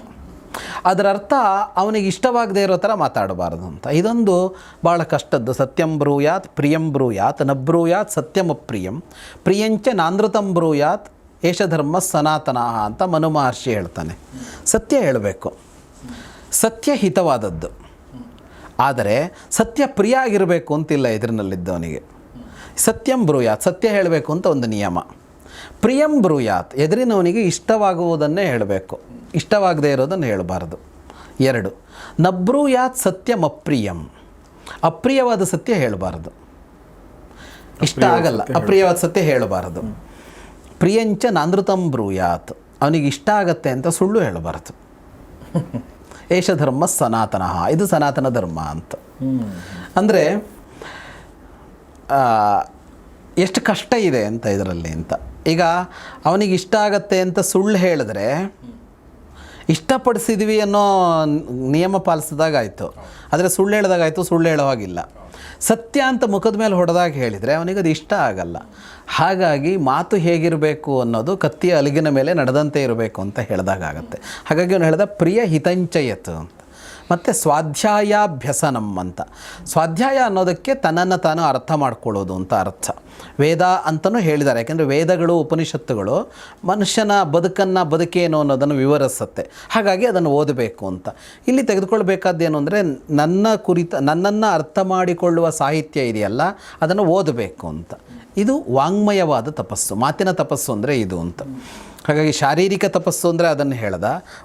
A: ಅದರ ಅರ್ಥ ಅವನಿಗೆ ಇಷ್ಟವಾಗದೇ ಇರೋ ಥರ ಮಾತಾಡಬಾರ್ದು ಅಂತ. ಇದೊಂದು ಭಾಳ ಕಷ್ಟದ್ದು. ಸತ್ಯಂ ಬ್ರೂಯಾತ್, ಪ್ರಿಯಂ ಬ್ರೂಯಾತ್, ನ ಬ್ರೂಯಾತ್ ಸತ್ಯಂ ಅಪ್ರಿಯಂ ಪ್ರಿಯಂಚ ನಾಂದ್ರತಂ ಬ್ರೂಯಾತ್ ಏಷ ಧರ್ಮ ಸನಾತನ ಅಂತ ಮನು ಮಹರ್ಷಿ ಹೇಳ್ತಾನೆ. ಸತ್ಯ ಹೇಳಬೇಕು. ಸತ್ಯ ಹಿತವಾದದ್ದು. ಆದರೆ ಸತ್ಯ ಪ್ರಿಯ ಆಗಿರಬೇಕು ಅಂತಿಲ್ಲ ಇದರಿನಲ್ಲಿದ್ದವನಿಗೆ ಸತ್ಯಂ ಬ್ರೂಯಾತ್, ಸತ್ಯ ಹೇಳಬೇಕು ಅಂತ ಒಂದು ನಿಯಮ. ಪ್ರಿಯಂ ಬ್ರೂಯಾತ್ ಎದುರಿನವನಿಗೆ ಇಷ್ಟವಾಗುವುದನ್ನೇ ಹೇಳಬೇಕು. ಇಷ್ಟವಾಗದೇ ಇರೋದನ್ನು ಹೇಳಬಾರದು. ಎರಡು ನಬ್ರೂಯಾತ್ ಸತ್ಯಂ ಅಪ್ರಿಯಂ. ಅಪ್ರಿಯವಾದ ಸತ್ಯ ಹೇಳಬಾರದು. ಇಷ್ಟ ಆಗಲ್ಲ ಅಪ್ರಿಯವಾದ ಸತ್ಯ ಹೇಳಬಾರದು. ಪ್ರಿಯಂಚ ನಾನೃತಂ ಬ್ರೂಯಾತ್. ಅವನಿಗೆ ಇಷ್ಟ ಆಗತ್ತೆ ಅಂತ ಸುಳ್ಳು ಹೇಳಬಾರ್ದು. ಏಷ ಧರ್ಮ ಸನಾತನ ಇದು ಸನಾತನ ಧರ್ಮ ಅಂತ. ಅಂದರೆ ಎಷ್ಟು ಕಷ್ಟ ಇದೆ ಅಂತ ಇದರಲ್ಲಿ ಅಂತ. ಈಗ ಅವನಿಗೆ ಇಷ್ಟ ಆಗತ್ತೆ ಅಂತ ಸುಳ್ಳು ಹೇಳಿದ್ರೆ ಇಷ್ಟಪಡಿಸಿದ್ವಿ ಅನ್ನೋ ನಿಯಮ ಪಾಲಿಸಿದಾಗಾಯಿತು ಆದರೆ ಸುಳ್ಳು ಹೇಳಿದಾಗಾಯಿತು ಸುಳ್ಳು ಹೇಳೋ ಹಾಗಿಲ್ಲ. ಸತ್ಯ ಅಂತ ಮುಖದ ಮೇಲೆ ಹೊಡೆದಾಗ ಹೇಳಿದರೆ ಅವನಿಗೆ ಅದು ಇಷ್ಟ ಆಗಲ್ಲ. ಹಾಗಾಗಿ ಮಾತು ಹೇಗಿರಬೇಕು ಅನ್ನೋದು ಕತ್ತಿಯ ಅಲಿಗಿನ ಮೇಲೆ ನಡೆದಂತೆ ಇರಬೇಕು ಅಂತ ಹೇಳಿದಾಗತ್ತೆ ಹಾಗಾಗಿ ಅವನು ಹೇಳ್ದ, ಪ್ರಿಯ ಹಿತಂಚಯತ್ ಅಂತ. ಮತ್ತು ಸ್ವಾಧ್ಯಾಯಾಭ್ಯಸನಂ ಅಂತ. ಸ್ವಾಧ್ಯಾಯ ಅನ್ನೋದಕ್ಕೆ ತನ್ನನ್ನು ತಾನು ಅರ್ಥ ಮಾಡ್ಕೊಳ್ಳೋದು ಅಂತ ಅರ್ಥ. ವೇದ ಅಂತಲೂ ಹೇಳಿದ್ದಾರೆ. ಯಾಕೆಂದರೆ ವೇದಗಳು, ಉಪನಿಷತ್ತುಗಳು ಮನುಷ್ಯನ ಬದುಕನ್ನು ಬದುಕೇನು ಅನ್ನೋದನ್ನು ವಿವರಿಸುತ್ತೆ. ಹಾಗಾಗಿ ಅದನ್ನು ಓದಬೇಕು ಅಂತ. ಇಲ್ಲಿ ತೆಗೆದುಕೊಳ್ಬೇಕಾದ್ದೇನು ಅಂದರೆ ನನ್ನ ಕುರಿತ, ನನ್ನನ್ನು ಅರ್ಥ ಮಾಡಿಕೊಳ್ಳುವ ಸಾಹಿತ್ಯ ಇದೆಯಲ್ಲ, ಅದನ್ನು ಓದಬೇಕು ಅಂತ. ಇದು ವಾಂಗ್ಮಯವಾದ ತಪಸ್ಸು. ಮಾತಿನ ತಪಸ್ಸು ಅಂದರೆ ಇದು ಅಂತ. ಹಾಗಾಗಿ ಶಾರೀರಿಕ ತಪಸ್ಸು ಅಂದರೆ ಅದನ್ನು ಹೇಳ್ದ,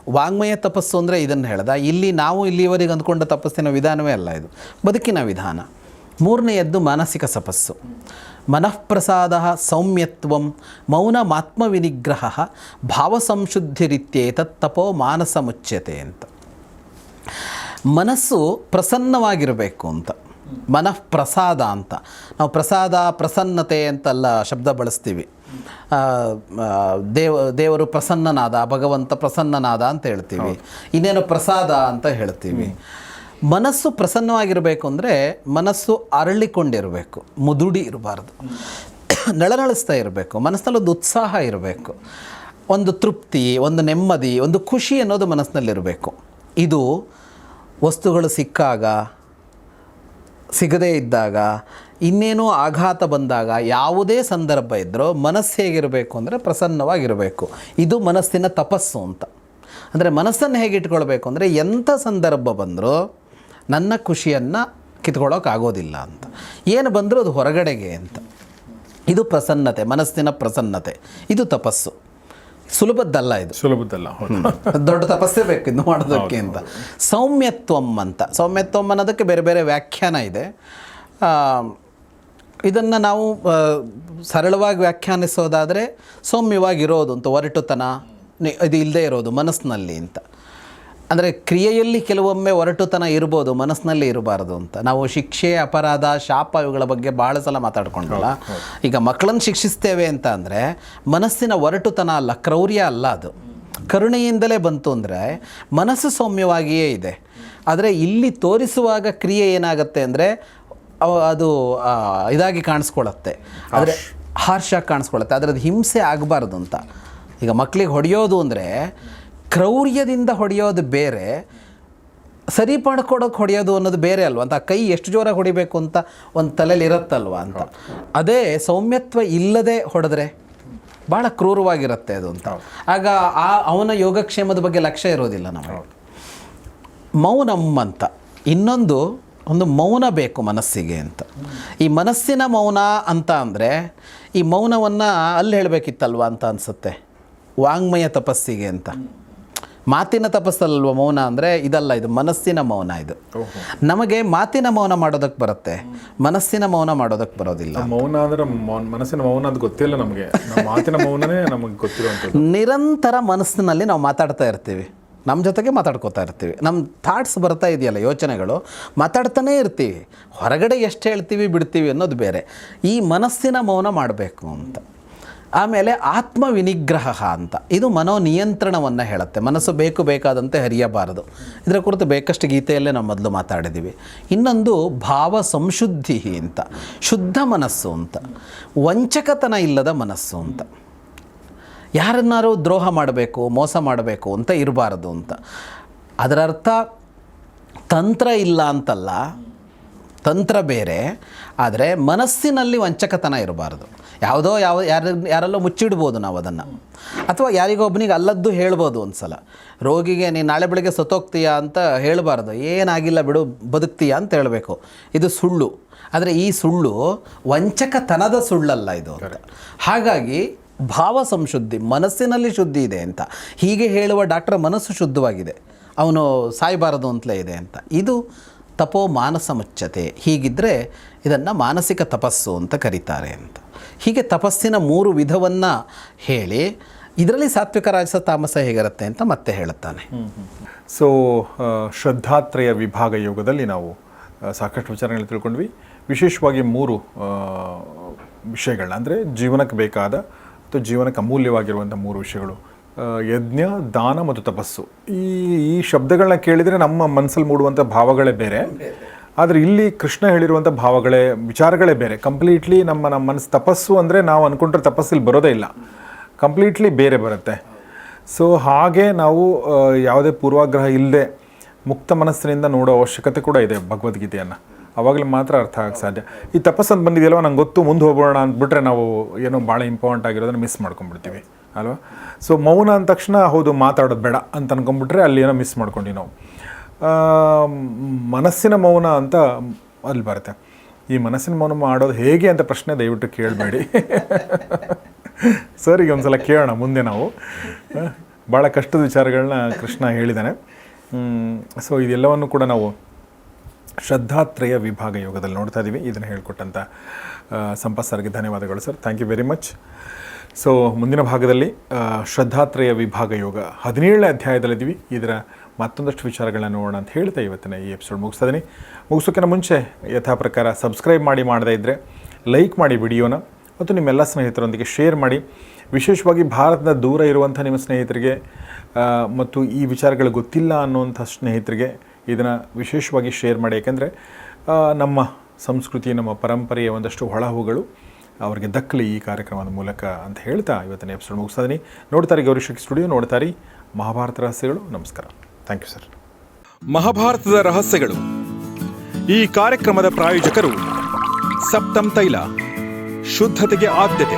A: ವಾಂಗ್ಮಯ ತಪಸ್ಸು ಅಂದರೆ ಇದನ್ನು ಹೇಳ್ದ. ಇಲ್ಲಿ ನಾವು ಇಲ್ಲಿವರೆಗೆ ಅಂದ್ಕೊಂಡ ತಪಸ್ಸಿನ ವಿಧಾನವೇ ಅಲ್ಲ ಇದು. ಬದುಕಿನ ವಿಧಾನ. ಮೂರನೆಯದ್ದು ಮಾನಸಿಕ ತಪಸ್ಸು. ಮನಃಪ್ರಸಾದ ಸೌಮ್ಯತ್ವಂ ಮೌನಮಾತ್ಮ ವಿನಿಗ್ರಹ ಭಾವಸಂಶುದ್ಧಿರಿತ್ಯೇತತ್ ತಪೋ ಮಾನಸ ಮುಚ್ಯತೆ ಅಂತ. ಮನಸ್ಸು ಪ್ರಸನ್ನವಾಗಿರಬೇಕು ಅಂತ. ಮನಃಪ್ರಸಾದ ಅಂತ. ನಾವು ಪ್ರಸಾದ ಪ್ರಸನ್ನತೆ ಅಂತೆಲ್ಲ ಶಬ್ದ ಬಳಸ್ತೀವಿ. ದೇವ ದೇವರು ಪ್ರಸನ್ನನಾದ ಭಗವಂತ ಪ್ರಸನ್ನನಾದ ಅಂತ ಹೇಳ್ತೀವಿ. ಇನ್ನೇನು ಪ್ರಸಾದ ಅಂತ ಹೇಳ್ತೀವಿ. ಮನಸ್ಸು ಪ್ರಸನ್ನವಾಗಿರಬೇಕು ಅಂದರೆ ಮನಸ್ಸು ಅರಳಿಕೊಂಡಿರಬೇಕು ಮುದುಡಿ ಇರಬಾರ್ದು. ನಳನಳಿಸ್ತಾ ಇರಬೇಕು ಮನಸ್ಸಿನಲ್ಲಿ ಒಂದು ಉತ್ಸಾಹ ಇರಬೇಕು. ಒಂದು ತೃಪ್ತಿ ಒಂದು ನೆಮ್ಮದಿ ಒಂದು ಖುಷಿ ಅನ್ನೋದು ಮನಸ್ಸಿನಲ್ಲಿರಬೇಕು ಇದು ವಸ್ತುಗಳು ಸಿಕ್ಕಾಗ ಸಿಗದೇ ಇದ್ದಾಗ ಇನ್ನೇನೋ ಆಘಾತ ಬಂದಾಗ ಯಾವುದೇ ಸಂದರ್ಭ ಇದ್ದರೂ ಮನಸ್ಸು ಹೇಗಿರಬೇಕು ಅಂದರೆ ಪ್ರಸನ್ನವಾಗಿರಬೇಕು. ಇದು ಮನಸ್ಸಿನ ತಪಸ್ಸು ಅಂತ. ಅಂದರೆ ಮನಸ್ಸನ್ನು ಹೇಗೆ ಇಟ್ಕೊಳ್ಬೇಕು ಅಂದರೆ ಎಂಥ ಸಂದರ್ಭ ಬಂದರೂ ನನ್ನ ಖುಷಿಯನ್ನು ಕಿತ್ಕೊಳ್ಳೋಕ್ಕಾಗೋದಿಲ್ಲ ಅಂತ. ಏನು ಬಂದರೂ ಅದು ಹೊರಗಡೆಗೆ ಅಂತ. ಇದು ಪ್ರಸನ್ನತೆ ಮನಸ್ಸಿನ ಪ್ರಸನ್ನತೆ. ಇದು ತಪಸ್ಸು. ಸುಲಭದ್ದಲ್ಲ ಇದು.
B: ಸುಲಭದ್ದಲ್ಲ
A: ದೊಡ್ಡ ತಪಸ್ಸೇ ಬೇಕು ಇದು ಮಾಡೋದಕ್ಕೆ ಅಂತ. ಸೌಮ್ಯತ್ವಂ ಅಂತ. ಸೌಮ್ಯತ್ವಂ ಅನ್ನೋದಕ್ಕೆ ಬೇರೆ ಬೇರೆ ವ್ಯಾಖ್ಯಾನ ಇದೆ. ಇದನ್ನು ನಾವು ಸರಳವಾಗಿ ವ್ಯಾಖ್ಯಾನಿಸೋದಾದರೆ ಸೌಮ್ಯವಾಗಿರೋದು ಅಂತ ಒರಟುತನ ಇದು ಇಲ್ಲದೆ ಇರೋದು ಮನಸ್ಸಿನಲ್ಲಿ ಅಂತ. ಅಂದರೆ ಕ್ರಿಯೆಯಲ್ಲಿ ಕೆಲವೊಮ್ಮೆ ಒರಟುತನ ಇರ್ಬೋದು ಮನಸ್ಸಿನಲ್ಲಿ ಇರಬಾರ್ದು ಅಂತ. ನಾವು ಶಿಕ್ಷೆ ಅಪರಾಧ ಶಾಪ ಇವುಗಳ ಬಗ್ಗೆ ಭಾಳ ಸಲ ಮಾತಾಡ್ಕೊಂಡಲ್ಲ. ಈಗ ಮಕ್ಕಳನ್ನು ಶಿಕ್ಷಿಸ್ತೇವೆ ಅಂತ ಅಂದರೆ ಮನಸ್ಸಿನ ಒರಟುತನ ಅಲ್ಲ ಕ್ರೌರ್ಯ ಅಲ್ಲ ಅದು. ಕರುಣೆಯಿಂದಲೇ ಬಂತು ಅಂದರೆ ಮನಸ್ಸು ಸೌಮ್ಯವಾಗಿಯೇ ಇದೆ. ಆದರೆ ಇಲ್ಲಿ ತೋರಿಸುವಾಗ ಕ್ರಿಯೆ ಏನಾಗುತ್ತೆ ಅಂದರೆ ಅದು ಇದಾಗಿ ಕಾಣಿಸ್ಕೊಳ್ಳುತ್ತೆ. ಆದರೆ ಹಾರ್ಷಾಗಿ ಕಾಣಿಸ್ಕೊಳ್ಳುತ್ತೆ. ಅದರದ್ದು ಅದು ಹಿಂಸೆ ಆಗಬಾರ್ದು ಅಂತ. ಈಗ ಮಕ್ಕಳಿಗೆ ಹೊಡೆಯೋದು ಅಂದರೆ ಕ್ರೌರ್ಯದಿಂದ ಹೊಡೆಯೋದು ಬೇರೆ ಸರಿ ಮಾಡ್ಕೊಡೋಕೆ ಹೊಡೆಯೋದು ಅನ್ನೋದು ಬೇರೆ ಅಲ್ವಾ? ಅಂತ ಆ ಕೈ ಎಷ್ಟು ಜೋರಾಗಿ ಹೊಡಿಬೇಕು ಅಂತ ಒಂದು ತಲೆಯಲ್ಲಿ ಇರುತ್ತಲ್ವ ಅಂತ. ಅದೇ ಸೌಮ್ಯತ್ವ ಇಲ್ಲದೆ ಹೊಡೆದ್ರೆ ಭಾಳ ಕ್ರೂರವಾಗಿರುತ್ತೆ ಅದು ಅಂತ. ಆಗ ಆ ಅವನ ಯೋಗಕ್ಷೇಮದ ಬಗ್ಗೆ ಲಕ್ಷ್ಯ ಇರೋದಿಲ್ಲ ನಮಗೆ. ಮೌನಂ ಅಂತ. ಇನ್ನೊಂದು ಒಂದು ಮೌನ ಬೇಕು ಮನಸ್ಸಿಗೆ ಅಂತ. ಈ ಮನಸ್ಸಿನ ಮೌನ ಅಂತ ಅಂದರೆ ಈ ಮೌನವನ್ನು ಅಲ್ಲಿ ಹೇಳಬೇಕಿತ್ತಲ್ವ ಅಂತ ಅನಿಸುತ್ತೆ. ವಾಂಗ್ಮಯ ತಪಸ್ಸಿಗೆ ಅಂತ. ಮಾತಿನ ತಪಸ್ಸಲ್ವ ಮೌನ ಅಂದರೆ ಇದಲ್ಲ ಇದು ಮನಸ್ಸಿನ ಮೌನ ಇದು. ನಮಗೆ ಮಾತಿನ ಮೌನ ಮಾಡೋದಕ್ಕೆ ಬರುತ್ತೆ. ಮನಸ್ಸಿನ ಮೌನ ಮಾಡೋದಕ್ಕೆ ಬರೋದಿಲ್ಲ
B: ಮೌನ ಅಂದ್ರೆ ಮೌನ್- ಮನಸ್ಸಿನ ಮೌನ ಅದು ಗೊತ್ತಿಲ್ಲ ನಮಗೆ. ಮಾತಿನ ಮೌನನೇ ನಮಗೆ ಗೊತ್ತಿರುವಂಥದ್ದು.
A: ನಿರಂತರ ಮನಸ್ಸಿನಲ್ಲಿ ನಾವು ಮಾತಾಡ್ತಾ ಇರ್ತೀವಿ. ನಮ್ಮ ಜೊತೆಗೆ ಮಾತಾಡ್ಕೋತಾ ಇರ್ತೀವಿ. ನಮ್ಮ ಥಾಟ್ಸ್ ಬರ್ತಾ ಇದೆಯಲ್ಲ, ಯೋಚನೆಗಳು, ಮಾತಾಡ್ತಾನೇ ಇರ್ತೀವಿ. ಹೊರಗಡೆ ಎಷ್ಟು ಹೇಳ್ತೀವಿ ಬಿಡ್ತೀವಿ ಅನ್ನೋದು ಬೇರೆ. ಈ ಮನಸ್ಸಿನ ಮೌನ ಮಾಡಬೇಕು ಅಂತ. ಆಮೇಲೆ ಆತ್ಮ ವಿನಿಗ್ರಹ ಅಂತ. ಇದು ಮನೋನಿಯಂತ್ರಣವನ್ನು ಹೇಳುತ್ತೆ. ಮನಸ್ಸು ಬೇಕು ಬೇಕಾದಂತೆ ಹರಿಯಬಾರದು. ಇದರ ಕುರಿತು ಬೇಕಷ್ಟು ಗೀತೆಯಲ್ಲೇ ನಾವು ಮೊದಲು ಮಾತಾಡಿದ್ದೀವಿ ಇನ್ನೊಂದು ಭಾವ ಸಂಶುದ್ಧಿ ಅಂತ. ಶುದ್ಧ ಮನಸ್ಸು ಅಂತ. ವಂಚಕತನ ಇಲ್ಲದ ಮನಸ್ಸು ಅಂತ. ಯಾರನ್ನಾರು ದ್ರೋಹ ಮಾಡಬೇಕು ಮೋಸ ಮಾಡಬೇಕು ಅಂತ ಇರಬಾರದು ಅಂತ. ಅದರ ಅರ್ಥ ತಂತ್ರ ಇಲ್ಲ ಅಂತಲ್ಲ ತಂತ್ರ ಬೇರೆ ಆದರೆ ಮನಸ್ಸಿನಲ್ಲಿ ವಂಚಕತನ ಇರಬಾರ್ದು. ಯಾವುದೋ ಯಾವ ಯಾರ ಯಾರಲ್ಲೋ ಮುಚ್ಚಿಡ್ಬೋದು ನಾವು ಅದನ್ನು. ಅಥವಾ ಯಾರಿಗೊಬ್ಬನಿಗೆ ಅಲ್ಲದ್ದು ಹೇಳ್ಬೋದು ಒಂದು ಸಲ ರೋಗಿಗೆ ನೀನು ನಾಳೆ ಬೆಳಗ್ಗೆ ಸತ್ತೋಗ್ತೀಯಾ? ಅಂತ ಹೇಳಬಾರ್ದು. ಏನಾಗಿಲ್ಲ ಬಿಡು ಬದುಕ್ತೀಯಾ? ಅಂತ ಹೇಳಬೇಕು. ಇದು ಸುಳ್ಳು. ಆದರೆ ಈ ಸುಳ್ಳು ವಂಚಕತನದ ಸುಳ್ಳಲ್ಲ ಇದು ಅಂತ. ಹಾಗಾಗಿ ಭಾವ ಸಂಶುದ್ಧಿ ಮನಸ್ಸಿನಲ್ಲಿ ಶುದ್ಧಿ ಇದೆ ಅಂತ. ಹೀಗೆ ಹೇಳುವ ಡಾಕ್ಟರ್ ಮನಸ್ಸು ಶುದ್ಧವಾಗಿದೆ. ಅವನು ಸಾಯಬಾರದು ಅಂತಲೇ ಇದೆ ಅಂತ. ಇದು ತಪೋ ಮಾನಸ ಮುಚ್ಚತೆ ಹೀಗಿದ್ದರೆ ಇದನ್ನು ಮಾನಸಿಕ ತಪಸ್ಸು ಅಂತ ಕರೀತಾರೆ ಅಂತ. ಹೀಗೆ ತಪಸ್ಸಿನ ಮೂರು ವಿಧವನ್ನು ಹೇಳಿ, ಇದರಲ್ಲಿ ಸಾತ್ವಿಕ ರಾಜಸ ತಾಮಸ ಹೇಗಿರುತ್ತೆ ಅಂತ ಮತ್ತೆ ಹೇಳುತ್ತಾನೆ.
B: ಸೊ ಶ್ರದ್ಧಾತ್ರಯ ವಿಭಾಗ ಯೋಗದಲ್ಲಿ ನಾವು ಸಾಕಷ್ಟು ವಿಚಾರಗಳು ತಿಳ್ಕೊಂಡ್ವಿ. ವಿಶೇಷವಾಗಿ ಮೂರು ವಿಷಯಗಳನ್ನ. ಅಂದರೆ ಜೀವನಕ್ಕೆ ಬೇಕಾದ ಅಥವಾ ಜೀವನಕ್ಕೆ ಅಮೂಲ್ಯವಾಗಿರುವಂಥ ಮೂರು ವಿಷಯಗಳು. ಯಜ್ಞ, ದಾನ ಮತ್ತು ತಪಸ್ಸು. ಈ ಈ ಶಬ್ದಗಳನ್ನ ಕೇಳಿದರೆ ನಮ್ಮ ಮನಸ್ಸಲ್ಲಿ ಮೂಡುವಂಥ ಭಾವಗಳೇ ಬೇರೆ. ಆದರೆ ಇಲ್ಲಿ ಕೃಷ್ಣ ಹೇಳಿರುವಂಥ ಭಾವಗಳೇ, ವಿಚಾರಗಳೇ ಬೇರೆ. ಕಂಪ್ಲೀಟ್ಲಿ ನಮ್ಮ ನಮ್ಮ ಮನಸ್ಸು ತಪಸ್ಸು ಅಂದರೆ ನಾವು ಅಂದ್ಕೊಂಡ್ರೆ ತಪಸ್ಸಲ್ಲಿ ಬರೋದೇ ಇಲ್ಲ. ಕಂಪ್ಲೀಟ್ಲಿ ಬೇರೆ ಬರುತ್ತೆ. ಸೊ ಹಾಗೆ ನಾವು ಯಾವುದೇ ಪೂರ್ವಾಗ್ರಹ ಇಲ್ಲದೆ ಮುಕ್ತ ಮನಸ್ಸಿನಿಂದ ನೋಡೋ ಅವಶ್ಯಕತೆ ಕೂಡ ಇದೆ ಭಗವದ್ಗೀತೆಯನ್ನು. ಅವಾಗಲೇ ಮಾತ್ರ ಅರ್ಥ ಆಗಕ್ಕೆ ಸಾಧ್ಯ ಈ ತಪಸ್ಸು ಅಂತ ಬಂದಿದೆಯಲ್ವ? ನಂಗೆ ಗೊತ್ತು, ಮುಂದೆ ಹೋಗೋಣ ಅಂದ್ಬಿಟ್ರೆ ನಾವು ಏನೋ ಭಾಳ ಇಂಪಾರ್ಟೆಂಟ್ ಆಗಿರೋದನ್ನ ಮಿಸ್ ಮಾಡ್ಕೊಂಡ್ಬಿಡ್ತೀವಿ. ಅಲ್ವಾ? ಸೊ ಮೌನ ಅಂದ ತಕ್ಷಣ ಹೌದು, ಮಾತಾಡೋದು ಬೇಡ ಅಂತ ಅನ್ಕೊಂಡ್ಬಿಟ್ರೆ ಅಲ್ಲಿ ಏನೋ ಮಿಸ್ ಮಾಡ್ಕೊಂಡು ನಾವು. ಮನಸ್ಸಿನ ಮೌನ ಅಂತ ಅಲ್ಲಿ ಬರುತ್ತೆ. ಈ ಮನಸ್ಸಿನ ಮೌನ ಮಾಡೋದು ಹೇಗೆ ಅಂತ ಪ್ರಶ್ನೆ ದಯವಿಟ್ಟು ಕೇಳಬೇಡಿ. ಸರಿಗೆ ಒಂದ್ಸಲ ಕೇಳೋಣ ಮುಂದೆ ನಾವು. ಭಾಳ ಕಷ್ಟದ ವಿಚಾರಗಳನ್ನ ಕೃಷ್ಣ ಹೇಳಿದ್ದಾನೆ ಸೊ ಇದೆಲ್ಲವನ್ನು ಕೂಡ ನಾವು ಶ್ರದ್ಧಾತ್ರಯ ವಿಭಾಗ ಯೋಗದಲ್ಲಿ ನೋಡ್ತಾ ಇದ್ದೀವಿ ಇದನ್ನು ಹೇಳ್ಕೊಟ್ಟಂಥ ಸಂಪತ್ ಸರ್ಗೆ ಧನ್ಯವಾದಗಳು sir. Thank you very much so ಮುಂದಿನ ಭಾಗದಲ್ಲಿ ಶ್ರದ್ಧಾತ್ರಯ ವಿಭಾಗ ಯೋಗ ಹದಿನೇಳನೇ ಅಧ್ಯಾಯದಲ್ಲಿದ್ದೀವಿ. ಇದರ ಮತ್ತೊಂದಷ್ಟು ವಿಚಾರಗಳನ್ನ ನೋಡೋಣ ಅಂತ ಹೇಳ್ತಾ ಇವತ್ತಿನ ಈ ಎಪಿಸೋಡ್ ಮುಗಿಸ್ತಾ ಇದ್ದೀನಿ ಮುಗಿಸೋಕ್ಕಿಂತ ಮುಂಚೆ ಯಥಾ ಪ್ರಕಾರ ಸಬ್ಸ್ಕ್ರೈಬ್ ಮಾಡಿ ಮಾಡದೇ ಇದ್ದರೆ ಲೈಕ್ ಮಾಡಿ ವಿಡಿಯೋನ ಮತ್ತು ನಿಮ್ಮೆಲ್ಲ ಸ್ನೇಹಿತರೊಂದಿಗೆ ಶೇರ್ ಮಾಡಿ. ವಿಶೇಷವಾಗಿ ಭಾರತದ ದೂರ ಇರುವಂಥ ನಿಮ್ಮ ಸ್ನೇಹಿತರಿಗೆ ಮತ್ತು ಈ ವಿಚಾರಗಳು ಗೊತ್ತಿಲ್ಲ ಅನ್ನುವಂಥ ಸ್ನೇಹಿತರಿಗೆ ಇದನ್ನು ವಿಶೇಷವಾಗಿ ಶೇರ್ ಮಾಡಿ. ಯಾಕೆಂದರೆ ನಮ್ಮ ಸಂಸ್ಕೃತಿ, ನಮ್ಮ ಪರಂಪರೆಯ ಒಂದಷ್ಟು ಹೊಳಹುಗಳು ಅವರಿಗೆ ದಕ್ಕಲಿ ಈ ಕಾರ್ಯಕ್ರಮದ ಮೂಲಕ ಅಂತ ಹೇಳ್ತಾ ಇವತ್ತಿನ ಎಪಿಸೋಡ್ ಮುಗಿಸ್ತಾ ಇದ್ದೀನಿ ನೋಡ್ತಾರೆ ಗೌರಿಶಕ್ ಸ್ಟುಡಿಯೋ ನೋಡ್ತಾರೆ ಮಹಾಭಾರತ ರಹಸ್ಯಗಳು, ನಮಸ್ಕಾರ. ಥ್ಯಾಂಕ್ ಯು ಸರ್
C: ಮಹಾಭಾರತದ ರಹಸ್ಯಗಳು. ಈ ಕಾರ್ಯಕ್ರಮದ ಪ್ರಾಯೋಜಕರು ಸಪ್ತಮ್ ತೈಲ, ಶುದ್ಧತೆಗೆ ಆದ್ಯತೆ.